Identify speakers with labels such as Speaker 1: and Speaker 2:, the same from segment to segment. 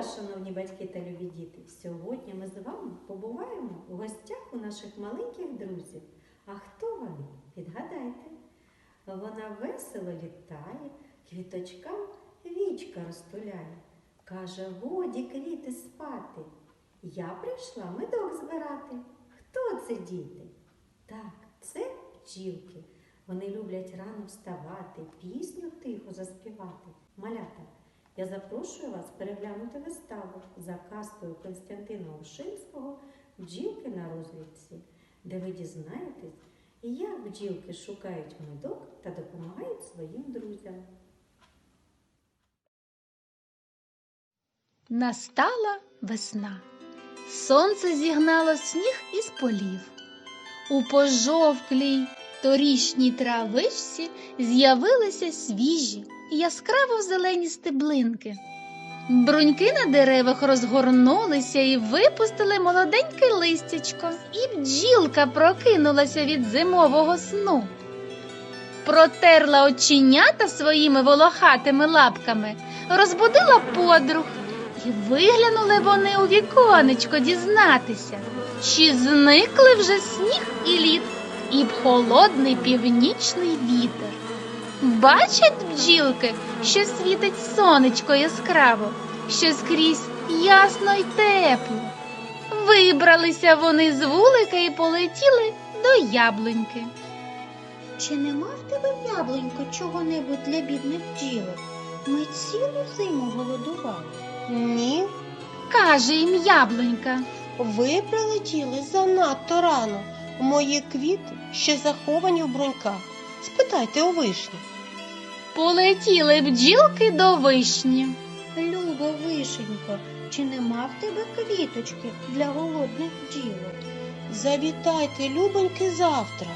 Speaker 1: вас, шановні батьки та любі діти! Сьогодні ми з вами побуваємо у гостях у наших маленьких друзів. А хто вони? Відгадайте. Вона весело літає, квіточкам вічка розтуляє. Каже, годі квіти спати. Я прийшла медок збирати. Хто це діти? Так, це бджілки. Вони люблять рано вставати, пісню тихо заспівати. Малята, я запрошую вас переглянути виставу за казкою Константина Ушинського Бджілки на розвідці, де ви дізнаєтесь, як бджілки шукають медок та допомагають своїм друзям.
Speaker 2: Настала весна. Сонце зігнало сніг із полів. У пожовклій торішній травичці з'явилися свіжі, яскраво зелені стеблинки. Бруньки на деревах розгорнулися і випустили молоденьке листячко, і бджілка прокинулася від зимового сну. Протерла оченята своїми волохатими лапками, розбудила подруг, і виглянули вони у віконечко дізнатися, чи зникли вже сніг і лід, і холодний північний вітер. Бачать бджілки, що світить сонечко яскраво, що скрізь ясно й тепло. Вибралися вони з вулика і полетіли до яблуньки.
Speaker 3: Чи нема в тебе яблунько чого-небудь для бідних бджілок? Ми цілу зиму голодували.
Speaker 4: Ні,
Speaker 2: Каже їм яблунька.
Speaker 4: ви прилетіли занадто рано. Мої квіти ще заховані в бруньках. Спитайте у вишні.
Speaker 2: Полетіли бджілки до вишні.
Speaker 3: Любо вишенько, чи нема в тебе квіточки для голодних бджілок?
Speaker 4: Завітайте, любоньки, завтра.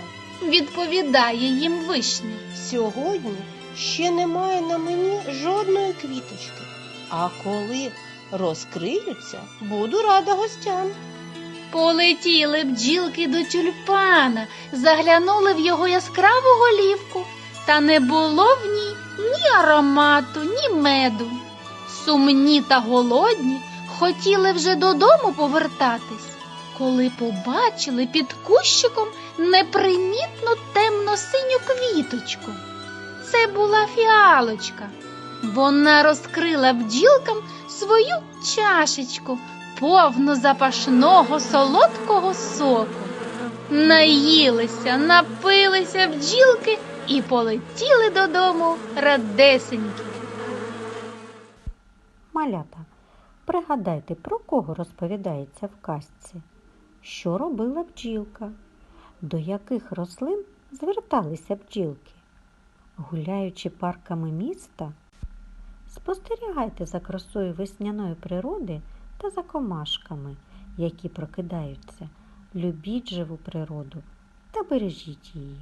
Speaker 2: Відповідає їм вишня.
Speaker 4: Сьогодні ще немає на мені жодної квіточки. А коли розкриються, буду рада гостям.
Speaker 2: Полетіли бджілки до тюльпана, заглянули в його яскраву голівку, та не було в ній ні аромату, ні меду. Сумні та голодні хотіли вже додому повертатись, коли побачили під кущиком непримітну темно-синю квіточку. Це була фіалочка. Вона розкрила бджілкам свою чашечку, повну запашного солодкого соку. Наїлися, напилися бджілки і полетіли додому радесенькі.
Speaker 1: Малята, пригадайте, про кого розповідається в казці? Що робила бджілка? До яких рослин зверталися бджілки? Гуляючи парками міста, спостерігайте за красою весняної природи та за комашками, які прокидаються. Любіть живу природу та бережіть її.